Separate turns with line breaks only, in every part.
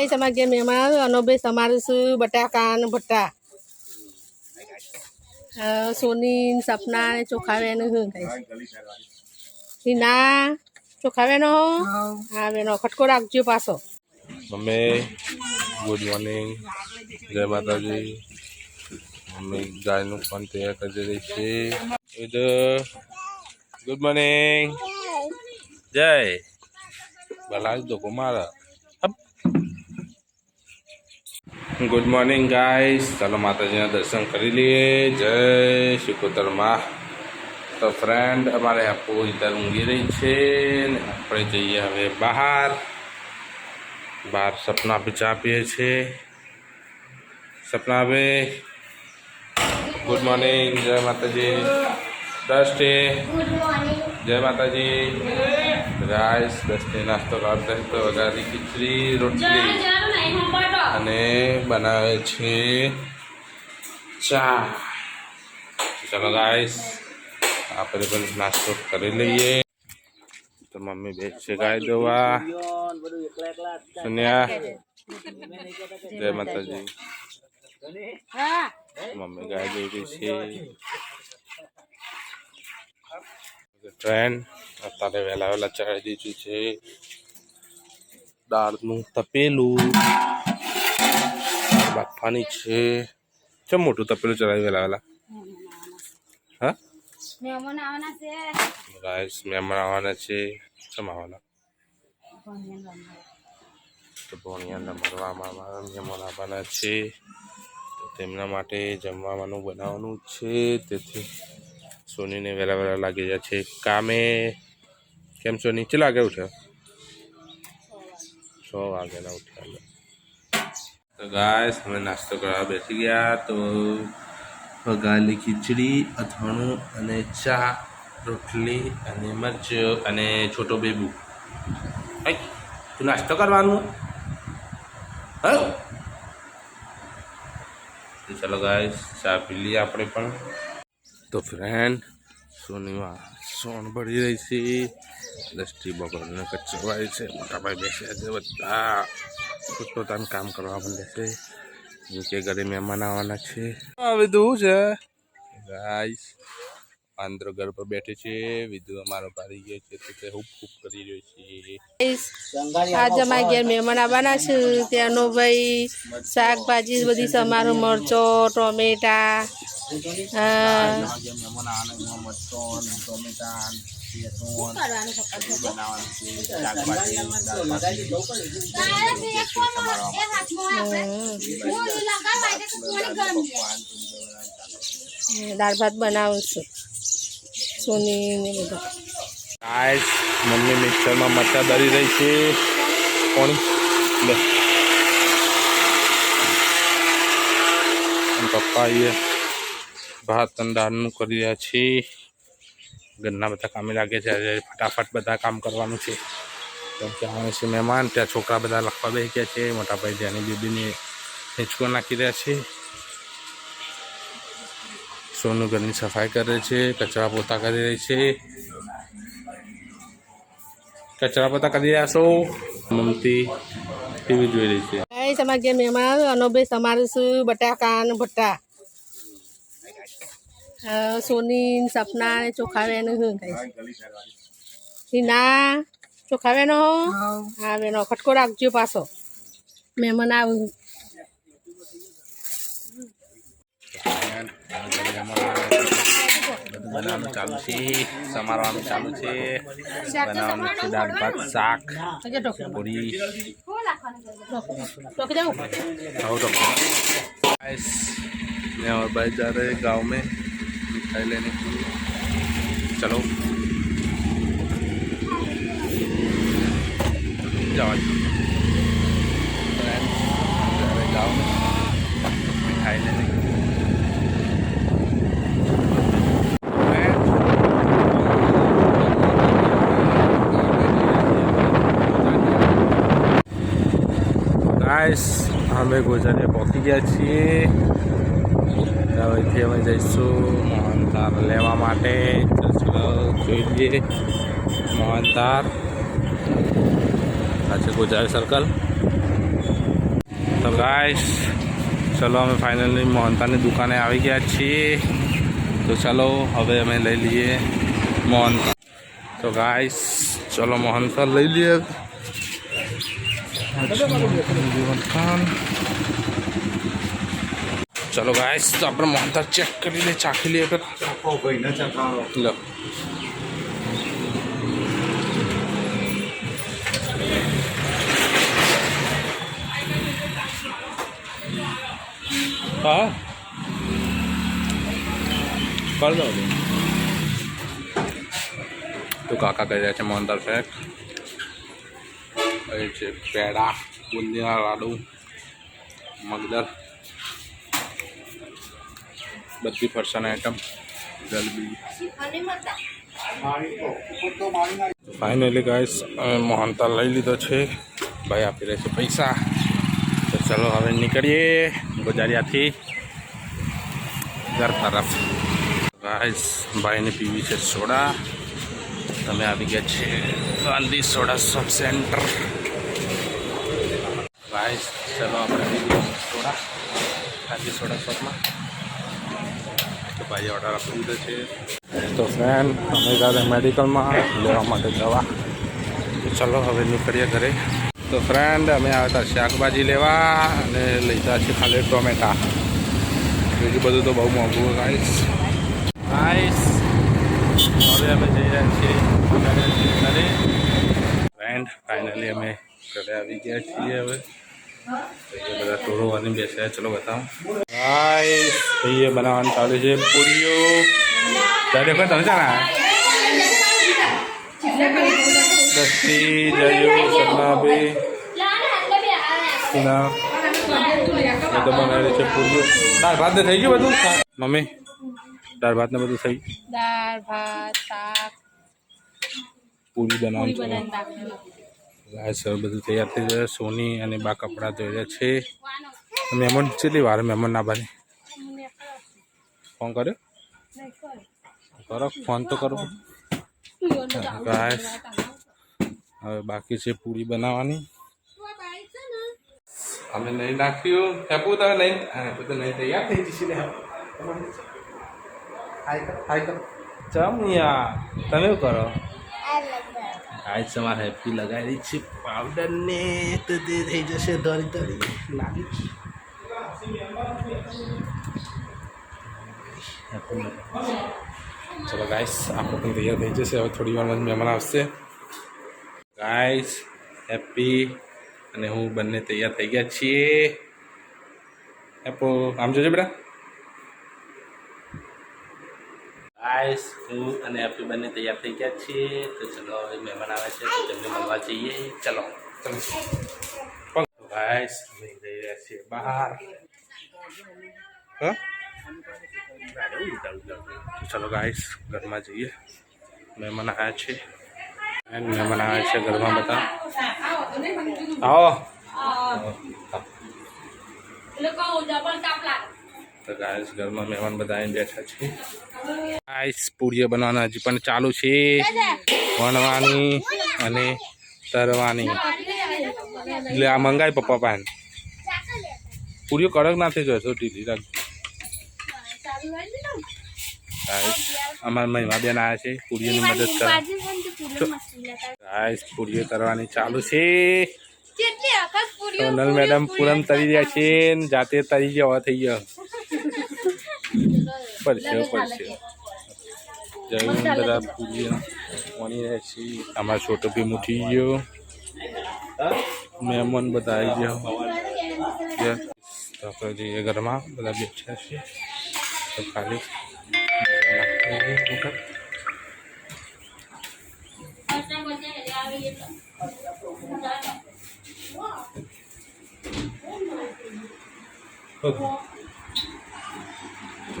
Đây તમારે જે મહેમાન mana ano be sama su batakan bata. Uh, ચોખાવેનું sapna ne ચોખા વેનો કઈ હિના ચોખા હા. બેનો ખટકો રાખજો પાછો.
મમ્મી ગુડ મોર્નિંગ જય માતાજી. મમ્મી ગાયનું પણ તૈયાર કરી રહી છે. ગુડ મોર્નિંગ જય. ભલા તો કુમારા ગુડ મોર્નિંગ ગાઈસ ચાલો માતાજીના દર્શન કરી લઈએ જય શિકોતરમાં તો ફ્રેન્ડ અમારે આપો ઇધર ઊંઘી રહી છે ને આપણે જઈએ હવે બહાર બહાર સપના બી આપીએ છીએ સપના હવે ગુડ મોર્નિંગ જય માતાજી દસ્ટે જય માતાજી. રાઈસ દસ્ટે નાસ્તો કરતા તો વઘારી ખીચડી રોટલી અને બનાવે છે ચા. ચલો ગાઈસ આપણે પણ નાસ્તો કરી લઈએ. તો મમ્મી બેસ છે ગાય દોવા. સુન્યા. જય માતાજી. મમ્મી ગાય દઈ છે. ટ્રેન અત્યારે વહેલા વહેલા ચડાવી દીધું છે. દાળનું તપેલું. દાળ બાફવાની છે. કેમ મોટું તપેલું ચડાવી વહેલા વહેલા? હા? રાઈસ મહેમાન આવવાના છે. આવવાના? તો ભોણિયાને મળવામાં અમારા મહેમાન આવવાના છે. તો તેમના માટે જમવાનું બનાવવાનું છે. તેથી સોનીને વહેલા વહેલા લાગી જાય છે. કામે કેમ સોની? કેટલા વાગે ઉઠ્યો છ વાગ્યાના ઉઠ્યા. તો ગાય અમે નાસ્તો કરવા બેસી ગયા તો વઘારેલી ખીચડી, અથાણું અને ચા, રોટલી અને મરચ અને છોટો બેબુ. તું નાસ્તો કરવાનું? હા? ચાલો ગાય ચા પી લઈએ આપણે પણ. તો ફ્રેન્ડ સોનીમાં સોન ભળી રહી છે. દ્રષ્ટિ બગડને કચવાય છે. મોટાભાઈ બેસ્યા છે બધા. પોતાનું કામ કરવા માંડે છે. કે ઘરે મહેમાન આવવાના છે. હવે તો છે? ગાઈસ આંદ્ર ઘર પર બેઠે છે. વિધુ અમારો પાડી ગયો છે. તો તે હુપ હુપ કરી રહ્યો છે.
આજ અમારા ઘેર મહેમાન આવવાના છે. ત્યાંનો ભાઈ શાકભાજી, બધી સમારો, મરચો, ટોમેટા દાળ ભાત બનાવું છું. સોની ને બધા.
ગાઈસ મમ્મી મિક્સરમાં મરચા દળી રહી છે. કોણ? લે પપ્પા એ ભાત અને દાળનું કરી રહ્યા છે ઘરના બધા કામે લાગે છે. આજે ફટાફટ બધા કામ કરવાનું છે. કેમ કે આવે છે મહેમાન, ત્યાં છોકરા બધા લખવા બેસી ગયા છે. મોટાભાઈ ત્યાંની બેબીને હિંચકો નાખી રહ્યા છે. સોનું ઘરની સફાઈ કરે છે. કચરા પોતા કરી રહી છે. કચરા પોતા કરી રહ્યા છો? મમતી ટીવી જોઈ રહી છે.
Đây જે મહેમાન yang તમારે શું? બટાકા અને su સોની સપના ચોખા વેનો હું હિના ચોખા વેનો હા વેનો ખટકો રાખજો પાછો મહેમાન આવું
બનાવવાનું ચાલુ છે સમારવાનું ચાલુ છે બનાવવાનું છે દાળ ભાત શાક પૂરી હવે मैं और भाई जा रहे हैं गाँव में मिठाई लेने के लिए। चलो। जाओ। हमें गुजरने पहुँच गया चाहिए અહીંથી અમે જઈશું મોહનતાર લેવા માટે. તો ચલો જોઈ લઈએ મોહનતાર આ છે ગોજારી સર્કલ તો ગાઈસ ચલો અમે ફાઇનલી મોહનતાની દુકાને આવી ગયા છીએ. તો ચલો હવે અમે લઈ લઈએ મોહન તો ગાઈસ ચલો મોહનથાળ લઈ લઈએ. મોહનથાળ ચલો ગાઈસ તો આપણે મોહનથાળ ચેક કરી લઈએ ચાખી લઈએ પેલા લો હા કર દો તો કાકા કહી રહ્યા છે મોહનથાળ ફેક એ છે પેડા બુંદીના લાડુ મગદર બધી ફરસાણ આઈટમ જલેબી ફાઇનલી ગાઈસ અમે મોહનથાળ લઈ લીધો છે ભાઈ આપી રહે છે પૈસા તો ચલો હવે નીકળીએ ગોજારિયાથી ઘર તરફ ગાઈસ ભાઈને પીવી છે સોડા તમે આવી ગયા છે Gandhi soda shop centre guys ચલો આપણે પીવીએ સોડા ગાંધી સોડા શોપમાં તો ઓર્ડર આપી દીધો છે. તો ફ્રેન્ડ અમે ગયા મેડિકલમાં લેવા માટે દવા ચાલો હવે નીકળીએ ઘરે. તો ફ્રેન્ડ અમે આવ્યા શાકભાજી લેવા અને લીધા છે ખાલી ટોમેટા. બીજું બધું તો બહુ મોંઘું ગાઈસ ગાઈસ હવે અમે જઈ રહ્યા છીએ ઘરે. ફ્રેન્ડ ફાઇનલી અમે ઘરે આવી ગયા છીએ હવે. એ બધા ટોળોવાની બેસ્યા ચલો બતાવો ગાઈસ ભાઈએ બનાવવાનું ચાલુ છે પૂરીઓ ત્યારે કોઈ તમે ચાલા દસ્તી જયો સદનાભી ના એ તો બનાવેલી છે પૂરીઓ દાળ ભાત થઈ ગયું બધું મમ્મી દાળ ભાત ને બધું થઈ ગયું
દાળ ભાત શાક
પૂરી બનાવવાનું ગાય બધું તૈયાર થઈ જાય સોની અને બા કપડાં ધોઈ રહ્યા છે મહેમાન કેટલી વાર મહેમાન ના બને ફોન કર્યો કરો ફોન તો કરો હવે બાકી છે પૂરી બનાવવાની અમે નહીં નાખ્યું હેપુ તમે નહીં બધું નહીં તૈયાર થઈ જશે ને હાય કરો ચમ યા તમે કરો આજ સવાર હેપી લગાવી છે. પાવડર ને તો તે થઈ જશે ધરી ધરી. લાગી ચલો ગાઈસ આપણે પણ તૈયાર થઈ જશે. હવે થોડી વારમાં મહેમાન આવશે. ગાઈસ હેપી અને હું બંને તૈયાર થઈ ગયા છીએ. હેપો આમ જોજો બેટા. ગાઈસ હું અને હેપી બંને તૈયાર થઈ ગયા છીએ. તો ચલો હવે મહેમાન આવે છે તો તેમને મળવા જઈએ. ચલો. ચલો ગાઈસ અમે જઈ રહ્યા છીએ બહાર. હા? તો ચલો ગાઈસ ઘરમાં જઈએ. મહેમાન આવ્યા છે. અને મહેમાન આવ્યા છે ઘરમાં બધા. આવો. તો ગાયસ ઘરમાં મહેમાન બધા આવીને બેઠા છે. આઈસ પૂરીઓ બનાવવાના હજી પણ ચાલુ છે. વણવાની અને તરવાની. એટલે આ મંગાય પપ્પા પાન પૂરીઓ કડક ના થઈ જશો ઢીલી રાખજો અમારા મહિમા બેન આવ્યા છે પૂરીઓની મદદ કરવા. ગાઈસ પૂરીઓ તરવાની ચાલુ છે. સોનલ મેડમ પૂરમ તરી રહ્યા છે જાતે તરી જવા થઈ ગયો. પડશે પડશે જયું બધા પૂરીઓ વણી રહ્યા છે અમારો છોટો બી મૂઠી ગયો મહેમાન બધા આવી ગયો જે તો આપણે જઈએ ઘરમાં બધા બેઠા છે તો ખાલી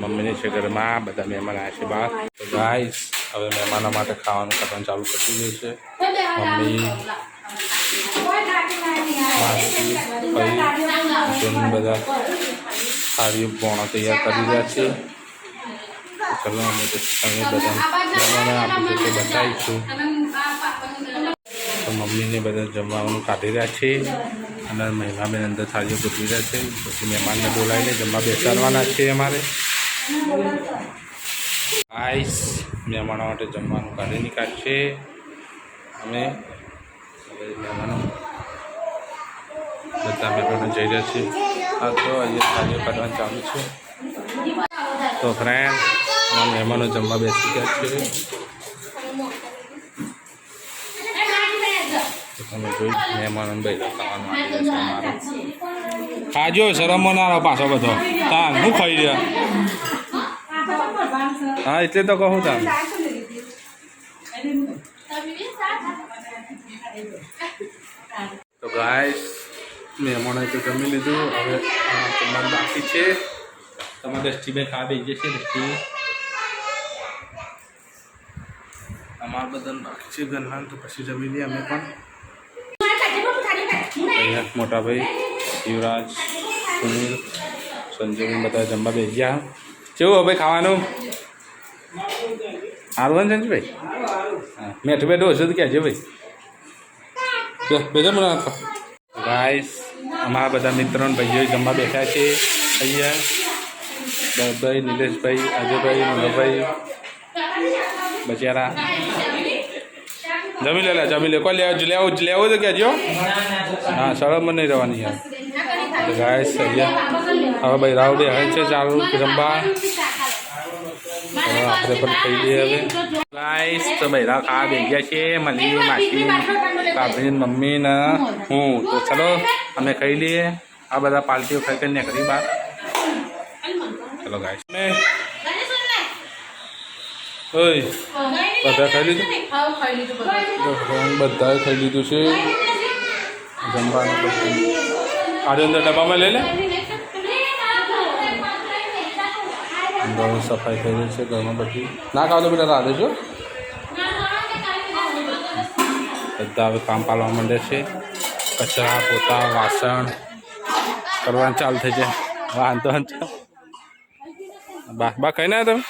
મમ્મીને છે ઘરમાં, બધા મહેમાન આવ્યા છે બહાર. તો ગાઈસ હવે મહેમાનો માટે ખાવાનું કરવાનું ચાલુ કરી દીધું છે. મમ્મી બધા સારી પોણા તૈયાર કરી રહ્યા છે. તો ચલો, અમે પછી તમે બધા મહેમાનો આપી છે. બતાવીશું તો મમ્મીને બધા જમવાનું કાઢી રહ્યા છે. અને મહિલાબેન અંદર થાળીઓ ગોઠવી રહ્યા છે. પછી મહેમાનને બોલાવીને જમવા બેસાડવાના છે અમારે. આઈસ મહેમાનો માટે જમવાનું કાઢી નીકાળશે અમે મહેમાનો બધા મહેમાનો જઈ રહ્યા છે આ તો અહીંયા થાળીઓ કાઢવાનું ચાલુ છે. તો ફ્રેન્ડ અમારા મહેમાનો જમવા બેસી ગયા છે તો તમે જોઈ મહેમાનો ભાઈ ખાવાનું છે અમારે. ખાજો, શરમ ના પાછો બધો. તાન, હું ખાઈ રહ્યા? હા, એટલે તો કહું તમે તો ગાઈસ મહેમાનોએ તો જમી લીધું. હવે જમવાનું બાકી છે. તમારે દૃષ્ટિભાઈ ખા બેસી જશે દૃષ્ટિ અમારા બધાને બાકી છે ઘરના, તો પછી જમી લઈએ અમે પણ. અહીંયા મોટાભાઈ યુવરાજ, સુનિલ સંજીવન બધા જમવા બેસી ગયા કેવું હવે ખાવાનું? હારવાનું સંજીભાઈ હા મેઠ બેઠો હશે તો કહેજો ભાઈ? બેજા મને ગાઈસ અમારા બધા મિત્રો ભાઈઓ જમવા બેઠા છે અહીંયા. ભાઈ નિલેશભાઈ અજયભાઈ મનોભાઈ બચારા જમી લે જમી લે. કોઈ લેવો લેવું લેવો તો કહેજો. હા સળમ નહીં રહેવાની યાર. ગાઈસ અહીંયા હવે ભાઈ રાવ બે હવે છે ચાલુ જમવા. આપણે પણ ખાઈ લઈએ હવે ગાઈસ તો ભાઈ ખાવા બે ગયા છે મળી માસી કાપી મમ્મી ને હું તો ચલો અમે ખાઈ લઈએ આ બધા પાર્ટીઓ ખાઈ કરીને કરી બહાર ચલો ગાઈસ ને ઓય બધા ખાઈ લીધું બધાએ ખાઈ લીધું છે જમવાનું બધું આડે અંદર ડબ્બામાં લઈ લે અંદર સફાઈ થઈ રહી છે ઘરમાં બધી. ના ખાવ તો બેટા રાધે છો બધા હવે કામ પાડવા માંડે છે. કચરા, પોતા, વાસણ કરવાનું ચાલુ થઈ જાય. વાંધો બા બા કઈ ના તમે?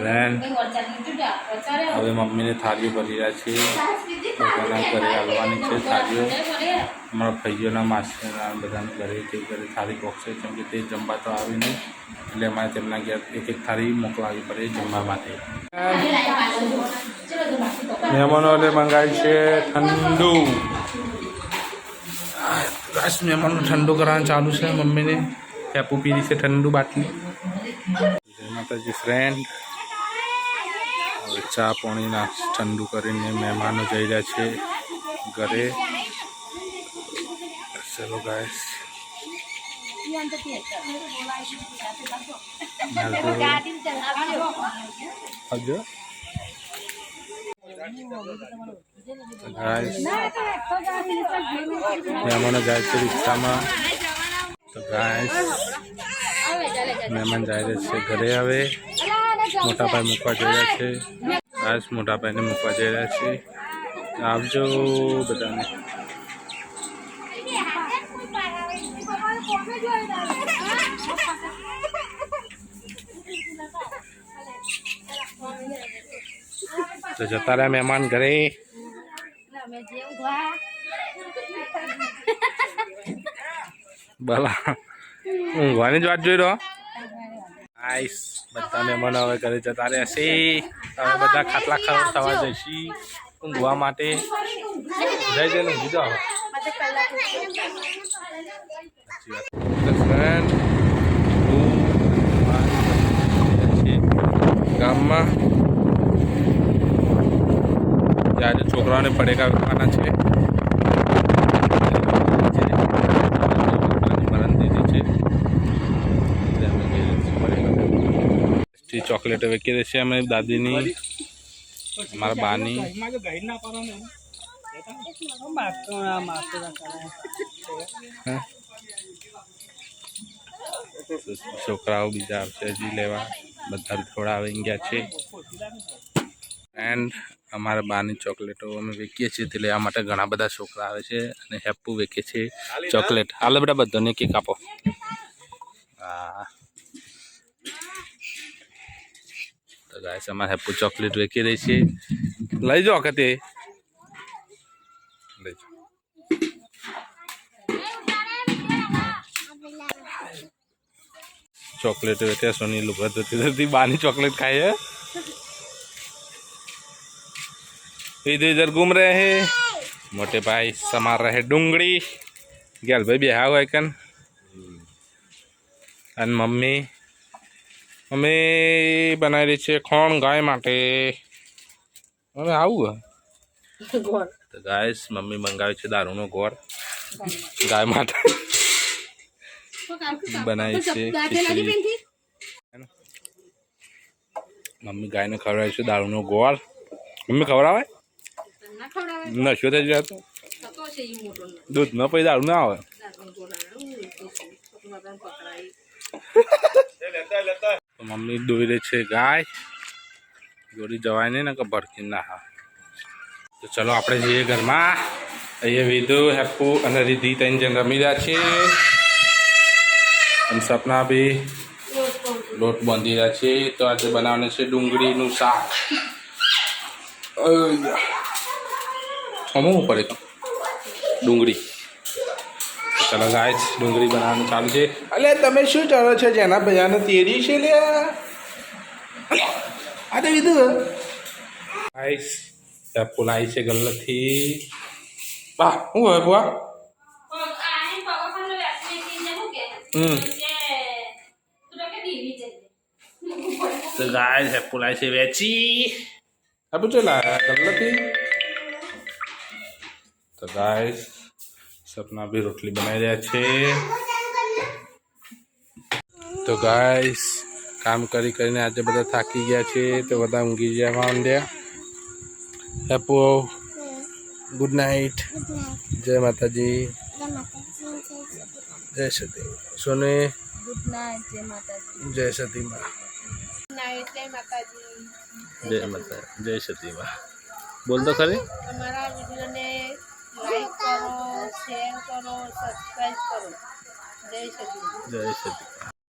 ફ્રેન્ડ હવે મમ્મીને થાળીઓ ભરી રહ્યા છે બધાના ઘરે હાલવાની છે થાળીઓ અમારા ભાઈઓના માસીના બધાના ઘરે તે ઘરે થાળી પહોંચશે કેમ કે તે જમવા તો આવી નહીં એટલે અમારે તેમના ઘેર એક એક થાળી મોકલાવી પડે જમવા માટે મહેમાનોને મંગાવી છે ઠંડુ ગાઈસ મહેમાનો ઠંડુ કરવાનું ચાલુ છે મમ્મીને હેપુ પીરી છે ઠંડુ બાટલી જય માતાજી ફ્રેન્ડ ચા પાણી ઠંડુ કરીને મહેમાનો જઈ રહ્યા છે ઘરે. ચલો ગાઈસ ગાઈસ મહેમાનો જાય છે રિક્ષામાં. તો મહેમાન જાય છે ઘરે હવે. મોટા ભાઈ મૂકવા જઈ રહ્યા છે. ગાઈસ મોટા ભાઈને મૂકવા જઈ રહ્યા છે આવજો બધાને. તો જતા રહ્યા મહેમાન ઘરે. ભલા ઊંઘવાની જ વાત જોઈ રહ્યો. આઈસ, બધા મહેમાનો હવે ઘરે જતા રહેશે હવે બધા ખાટલા ખરાબ થવા જશે ઊંઘવા માટે. જઈ જઈને ઊંઘી જાઓ ગામમાં. આજે છોકરાઓને પડેકા વેચવાના છે મરણ દીધી છે એટલે અમે જઈ રહ્યા છીએ પડેકા વેચવા. જે ચોકલેટો વેચી રહી છે અમે દાદીની, અમારા બાની. છોકરાઓ બીજા આવશે હજી લેવા. બધા થોડા આવી ગયા છે. એન્ડ અમારા બારની ચોકલેટો અમે વેચીએ છીએ, તે લેવા માટે ઘણા બધા છોકરા આવે છે અને હેપ્પુ વેચે છે ચોકલેટ. હાલો બેટા, બધાને કેક આપો. હા. गाइस हमार हैप्पी चॉकलेट रखे रही छे लाइज ओकाते चॉकलेट रखे सोनी लुभत होती थी बानी चॉकलेट खाई है। इधर इधर घूम रहे हैं। मोटे भाई समार रहे डुंगड़ी गल भाई बिहार वाइकन हम्म। अन मम्मी। મમ્મી બનાવેલી છે ખોણ ગાય માટે હવે આવું તો ગાય મમ્મી મંગાવે છે દારૂનો ગોળ ગાય માટે બનાવી છે મમ્મી ગાયને ખવડાવે છે દારૂનો ગોળ મમ્મી ખવડાવે
ના
નશો થઈ જાય તો. દૂધ ન પછી દારૂ ના આવે
તો
મમ્મી દોઈ રહી છે ગાય. દોરી જવાય નહીં ને કે ભડકી ના હા. તો ચલો આપણે જઈએ ઘરમાં. અહીંયા વિધુ હેપુ અને રીધી ત્રણ જણ રમી રહ્યા છે. અને સપના બી લોટ બાંધી રહ્યા છે. તો આજે બનાવવાનું છે ડુંગળીનું શાક. અમુક પડે તો ડુંગળી. ચલો ગાય ડુંગળી બનાવવાનું ચાલુ છે. અલે, તમે શું ચાલો છો? જેના ભયાને તેરી છે લે. આ તો કીધું. ગાઈસ હેપુ લાવી છે ગલ્લથી બા શું હોય બુઆ
હું?
હમ.
તો.
ગાય હેપુ લાવી છે વેચી. આપું ચો લાયા ગલ્લથી તો ગાય સપના બી રોટલી બનાવી રહ્યા છે. તો ગાઈસ કામ કરી કરીને આજે બધા થાકી ગયા છે તો બધા ઊંઘી ગયા માંડ્યા હેપો ગુડ નાઇટ. જય માતાજી. જય સતી. સોને
ગુડ નાઇટ જય માતાજી.
જય સતી માં.
નાઇટ જય માતાજી.
જય માતા જય સતી માં. બોલ તો ખરી.
અમારા વિડીયોને લાઈક કરો. શેર કરો સબસ્ક્રાઈબ કરો. જય સચિન
જય સતી